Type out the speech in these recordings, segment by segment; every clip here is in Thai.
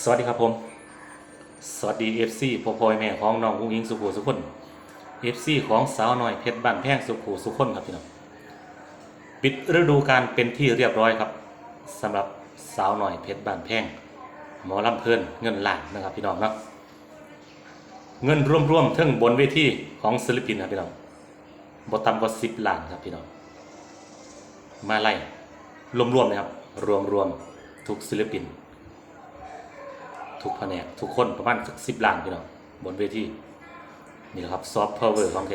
สวัสดีครับผม สวัสดี FC พ่อพ่อแม่ของน้องกุ้งยิงสุขุสุขคน FC ของสาวน้อยเพชรบ้านแพงสุขุสุขคนครับพี่น้องปิดฤดูกาลเป็นที่เรียบร้อยครับสำหรับสาวน้อยเพชรบ้านแพงหมอลำเพลินเงินล้านนะครับพี่น้องเนะเงินร่วมๆทั้งบนเวทีของศิลปินครับพี่น้องบ่ต่ำกว่า10ล้านครับพี่น้องมาไล่รวมๆนะครับรวมๆทุกศิลปิน ทุกแผนกทุกคนประมาณสักสิบล้านพี่น้องบนเวทีนี่แหละครับซอฟต์พาวเวอร์ของแก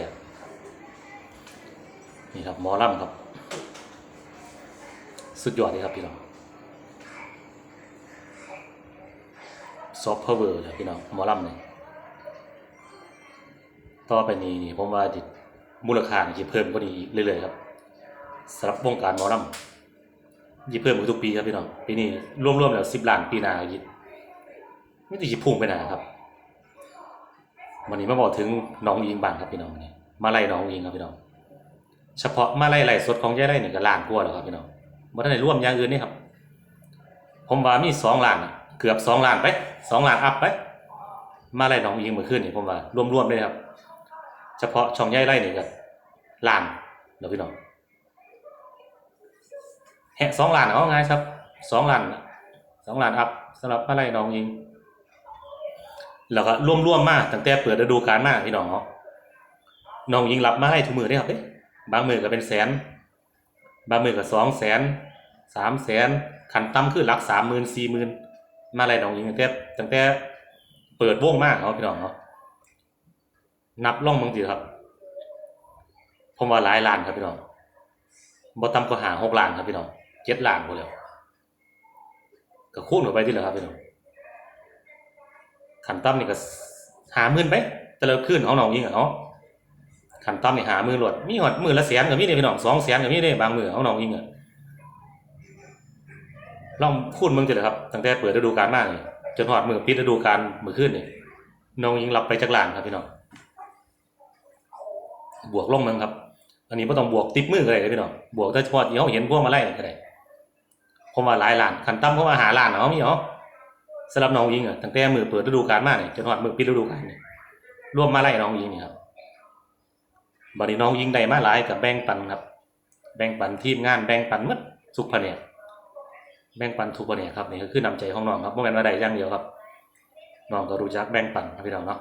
นี่ครับหมอลำครับ สุดยอดเลยครับพี่น้องซอฟต์พาวเวอร์เลยพี่น้องหมอลำเนี่ยต่อไปนี้นี่ผมว่าจิมูลค่านี่จะเพิ่มกว่านี้อีกเรื่อยๆครับสำหรับวงการหมอลำจะเพิ่มขึ้นทุกปีครับพี่น้องปีนี้รวมๆแล้วสิบล้านปีหน้าอีก ไม่ได้หยิบพุ่งไปไหนครับ วันนี้มาบอกถึงน้องอิงบ้างครับพี่น้องนนี้มาไล่น้องอิงครับพี่น้อง เฉพาะมาไล่ไล่สดของยาไล่นี่ก็ล้านกว่าแล้วครับพี่น้องบ่ได้ร่วมอย่างอื่นนี่ครับ ผมว่ามีสองล้านอะเกือบสองล้านไปสองล้านอัพไป มาไล่น้องอิงเมื่อคืนนี่ผมว่ารวมๆเลยครับ เฉพาะช่องยาไล่นี่ก็ล้านแล้วพี่น้องแหะสองล้านเอาไงครับสองล้านสองล้านอัพสำหรับมาไล่น้องอิง แล้วก็ร่วมร่วมๆมากตั้งแต่เปิดฤดูกาลมากพี่น้องน้องยิงรับมาให้ทุกมือได้ครับเด้บางมือก็เป็นแสน บางมือก็สองแสนสามแสนขันต่ำคือหลักสามหมื่นสี่หมื่นมาอะไรน้องยิงตั้งแต่ตั้งแต่เปิดวงมากเนาะพี่น้องเนาะนับล่องบางทีครับ ผมว่าหลายล้านครับพี่น้องบ่ต่ำกว่าหาหกล้านครับพี่น้องเจ็ดล้านพอแล้วก็คูณออกไปที่เหลือครับพี่น้อง ขันตั้มนี่ก็หาหมื่นไปแต่ละคืนเอาหนองยิงเนาะขันตั้มนี่หาหมื่นหลดมีหอดหมื่นละแสนกับมีเด้พี่น้องสองแสนกับมีเด้บางมือเอาหนองยิงอะลองพูดมึงเถอะครับตั้งแต่เปิดฤดูกาลมานี่จนหอดมือปิดฤดูกาลมือขึ้นเนี่น้องยิงรับไปจากหลานครับพี่น้องบวกลงมึงครับ อันนี้ไม่ต้องบวกติดมือก็ได้เลยพี่น้องบวกแต่เฉพาะที่เขาเห็นพวกมาไล่ก็ได้ผมว่าหลายล้านขันตั้มเขามาหาหลานเนาะมีเนาะ สำหรับน้องยิงอะตั้งแต่มือเปิดฤดูกาลมาเนี่ยจนหอดมือปิดฤดูกาลเนี่ยร่วมมาไล่น้องยิงเนี่ยครับบัดนี้น้องยิงได้มาหลายกับแบ่งปันครับ แบ่งปันทีมงานแบ่งปันหมดทุกแผนกแบ่งปันทุกแผนกครับนี่ก็คือนำใจของน้องครับเมื่อวันมาใดอย่างเดียวครับน้องก็รู้จักแบ่งปันครับพี่น้องเนาะ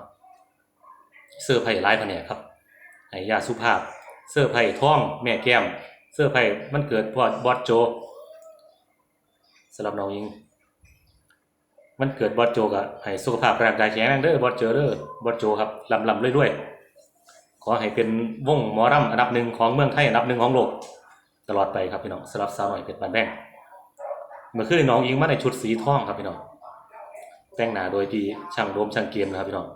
เสื้อไผ่หลายแผนกครับไอ้ยาสุภาพ เสื้อไผ่ท่องแม่แก้ม เสื้อไผ่มันเกิดพอดบอสโจสำหรับน้องยิง มันเกิดบอสโจกะให้สุขภาพร่างกายแข็งแรงเด้อบอสโจเด้อบอสโจครับลำลำเรื่อยๆขอให้เป็นวงหมอรำอันดับหนึ่งของเมืองไทยอันดับหนึ่งของโลกตลอดไปครับพี่น้องสำหรับสาวหน่อยเพชรบานแดงเมื่อคืนน้องยิงมาในชุดสีทองครับพี่น้องแต่งหน้าโดยพี่ช่างโดมช่างเกมนะครับพี่น้อง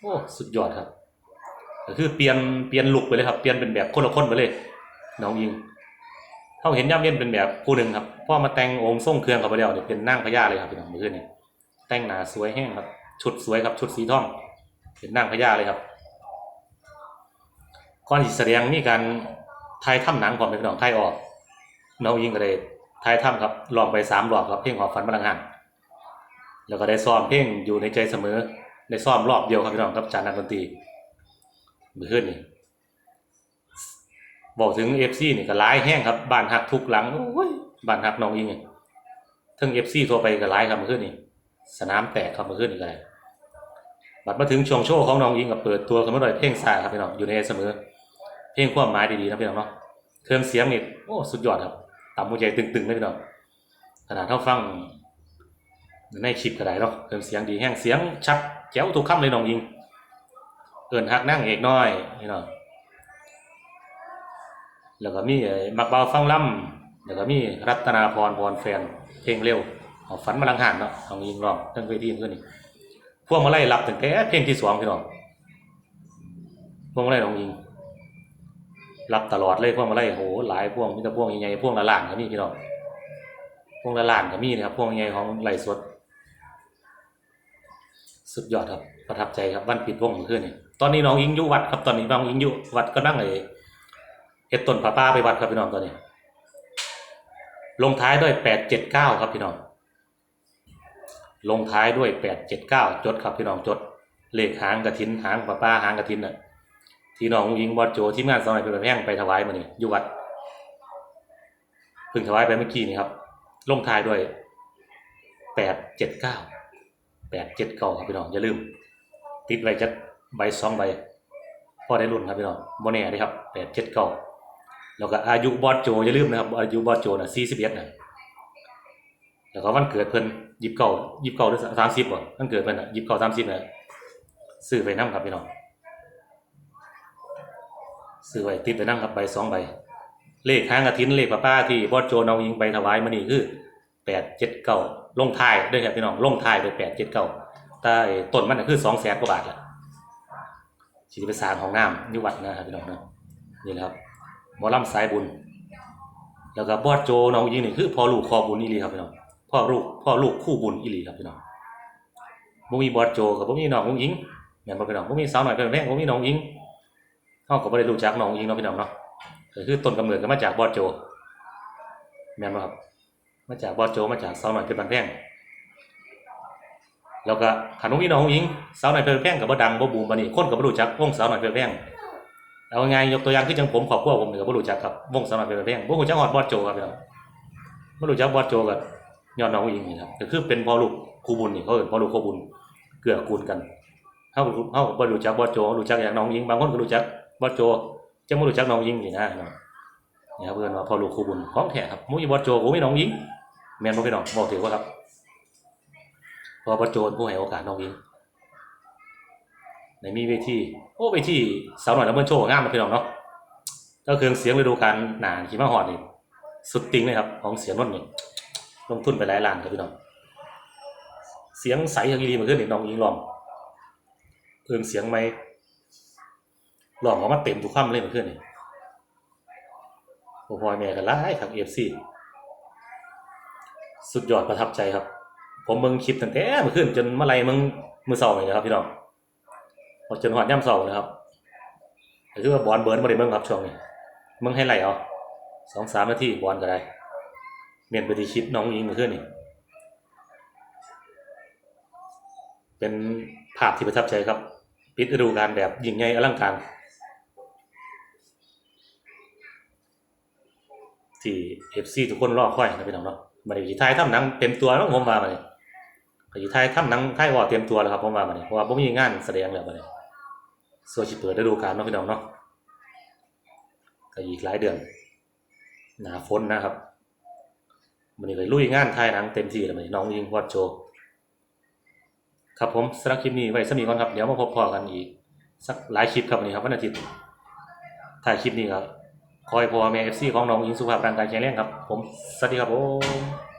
โอ้สุดยอดครับก็คือเปลี่ยนเปลี่ยนลุคไปเลยครับเปลี่ยนเป็นแบบคนละคนไปเลย น้องยิงเขาเห็นย่ำเย็นเป็นแบบผู้หนึ่งครับพ่อมาแต่งองค์ทรงเครื่องกับไปแล้วเนี่ยเป็นนั่งพญาเลยครับพี่น้องเมื่อคืนนี้ แต่งหนาสวยแห้งครับ ชุดสวยครับชุดสีทองเป็นนั่งพญาเลยครับก่อนที่แสดงมีการถ่ายทำหนังก่อนเป็นพี่น้องถ่ายออกน้องยิงก็เลยถ่ายทำครับลองไปสามรอบครับเพลงหอบฝันพลังหันแล้วก็ได้ซ้อมเพลงอยู่ในใจเสมอได้ซ้อมรอบเดียวครับพี่น้องครับจานนักดนตรีเมื่อคืนนี้บอกถึงเอฟซีนี่ก็ร้ายแห้งครับบ้านหักทุกหลังโอ้ยบ้านหักน้องยิงเนี่ยทั้งเอฟซีทั่วไปก็ร้ายครับเมื่อคืนนี้ สนามแตกครับมื่อคืนนี้ก็ได้บัดมาถึงช่วงโชว์ของน้องยิงกับเปิดตัวกันมาหน่อยเพลงสายครับพี่น้องอยู่ในเสมอ เพลงความหมายดีๆนะพี่น้องเนาะเครื่องเสียงนี่โอ้สุดยอดครับต่ำหัวใจตึงๆเลยพี่น้องขนาดเท่าฟังในคลิปก็ได้เนาะเครื่องเสียงดีแห้งเสียงชัดแจ๋วทุกคำเลยน้องยิงเอินฮักนั่งเอกน้อยพี่น้องแล้วก็มีมักเบาฟังล่ำแล้วก็มีรัตนาพรพรแฟนเพลงเร็ว เอาฝันมาลังหานเนาะของยิงร้องทั้งเวทีเพื่อนนี่พวกมาไล่รับตั้งแต่เพลงที่สองพี่น้องพวกมาไล่น้องยิงรับตลอดเลยพวกมาไล่โหหลายพวงมีแต่พวงใหญ่ๆพวงละล้านก็มีพี่น้องพวงละล้านก็มีนะครับพวงใหญ่ของไหลสดสุดยอดครับประทับใจครับวันปิดวงเมื่อคืนนี่ตอนนี้น้องยิงอยู่วัดครับตอนนี้น้องยิงอยู่วัดก็นั่งไอ้เฮ็ดต้นผาป้าไปวัดครับพี่น้องตัวนี้ ลงท้ายด้วยแปดเจ็ดเก้าครับพี่น้อง ลงท้ายด้วยแปดเจ็ดเก้าจดครับพี่น้องจด เลขหางกระถินหางปลาป้าหางกระถินน่ะที่น้องยิงบอดโจทีมงานสมัยเป็นแพงไปถวายมานี่อยู่วัดเพิ่งถวายไปเมื่อกี้นี่ครับ ลงท้ายด้วยแปดเจ็ดเก้าแปดเจ็ดเก้าครับพี่น้องอย่าลืม ติดไว้จักใบสองใบพอได้รุ่นครับพี่น้องโมเน่ได้ครับแปดเจ็ดเก้าแล้วก็อายุบอดโจอย่าลืมนะครับอายุบอดโจน่ะสี่สิบเอ็ดนะแล้วก็วันเกิดเพิ่น ยิบเก้ายิบเก้าหรือสามสิบบ่วันเกิดเพิ่นอะยิบเก้าสามสิบน่ะซื้อไปนั่ครับพี่น้องซื้อไว้ติดไปนั่ครับใบสองใบ เลขห้างกระถินเลขป้าป้าที่บอดโจนองยิงไปถวายมานี่คือแปดเจ็ดเก้าลงท้ายด้วยครับพี่น้องลงท้ายด้วยแปดเจ็ดเก้าแต่ไอ้ต้นมันคือสองแสนกว่าบาทแหละสิไปสร้างของน้ำนิวัดนะครับพี่น้องเนาะนี่แหละครับหมอลำสายบุญ แล้วก็บอดโจนองยิงนี่คือพอลูกคอบุญอีหลีครับพี่น้อง พ่อลูกพ่อลูกคู่บุญอีหลีครับพี่น้องบ่มีบอดโจกับบ่มีน้องอุ้งยิงแม่นบ่พี่น้องบ่มีสาวหน่อยเพิ่นแม่บ่มีน้องยิงเฮาก็บ่ได้รู้จักน้องยิงเนาะพี่น้องเนาะก็คือต้นกำเนิดก็มาจากบอดโจแม่นบ่ครับมาจากบอดโจมาจากสาวหน่อยเป็นบันแพงแล้วก็ขันน้องพี่น้องหญิงสาวหน่อยเพลิงแพงกับบ่ดังบ่บูมปานนี้คนก็บ่รู้จักวงสาวหน่อยเพลิงแพงเอาไงยกตัวอย่างคือจังผมครอบครัวผมนี่ก็บ่รู้จักครับวงสาวหน่อยเพลิงแพงบ่รู้จักฮอดบอสโจครับพี่น้องบ่รู้จักบอสโจกับ ยอดน้องหญิงนี่ครับก็คือเป็นพ่อลูกครูบุญนี่เขาเอินพ่อลูกครูบุญเกื้อกูลกันเฮาเฮาก็บ่รู้จักบอโจรู้จักอย่างน้องหญิงบางคนก็รู้จักบอโจจังบ่รู้จักน้องหญิงนี่นะนี่ครับเพิ่อนว่าพ่อลูกครูบุญของแท้ครับบ่มีบอโจบ่มีน้องหญิงแม่นบ่พี่น้องบอกถือว่าครับพอประโจผู้ให้โอกาสน้องยิงในมีเวทีโอ้เวทีสาวหน่อยแล้วเมื่อโชว์งามมาพี่น้องเนาะก็เครื่องเสียงฤดูกาลหนาขี่มาหอดนี่สุดติงเลยครับของเสียงนนท์นี่ ลงทุนไปหลายล้านครับพี่น้องเสียงใสอย่างดีมาขึ้นนี่น้องยิงลองเครื่องเสียงไม่ลองออกมาเต็มทุกคำเลยมาขึ้นนี่โอ้พ่อแม่กันไล่ครับเอฟซีสุดยอดประทับใจครับ ผมมึงคลิปตั้งแต่เมื่อคืนจนเมื่อไรมึงมือเสาร์เลยนะครับพี่น้องพอจนหอดย่ำเสาร์นะครับคือว่าบอลเบิร์นมาได้เบิ่งครับช่วงนี้มึงให้ไหลเอาสองสามนาทีบอลก็ได้ เมียนไปที่คลิปน้องยิงเมื่อคืนนี่เป็นภาพที่ประทับใจครับ ปิดฤดูกาลแบบยิ่งใหญ่อลังการ ที่เอฟซีทุกคนรอคอยนะพี่น้องเนาะมาในที่ไทยทำหนังเต็มตัวแล้วผมมามาเลยที่ไทยทำหนังไทยวอเต็มตัวแล้วครับผมมามาเลยเพราะว่าผมมีงานแสดงแล้วมาเลยส่วนชิเปิดฤดูกาลเนาะพี่น้องเนาะก็อีกหลายเดือนหนาฝนนะครับ มันนี่เลยลุยงานไทยหนังเต็มที่เลยมันน้องยิงวอดโจครับผมสำหรับคลิปนี้ไว้สมีก่อนครับ เดี๋ยวมาพบพอกันอีก สักหลายคลิปครับวันนี้ครับวันอาทิตย์ถ่ายคลิปนี้ครับ คอยพอแม่เอฟซีของน้องยิงสุภาพร่างกายแข็งแรงครับ ผม สวัสดีครับผม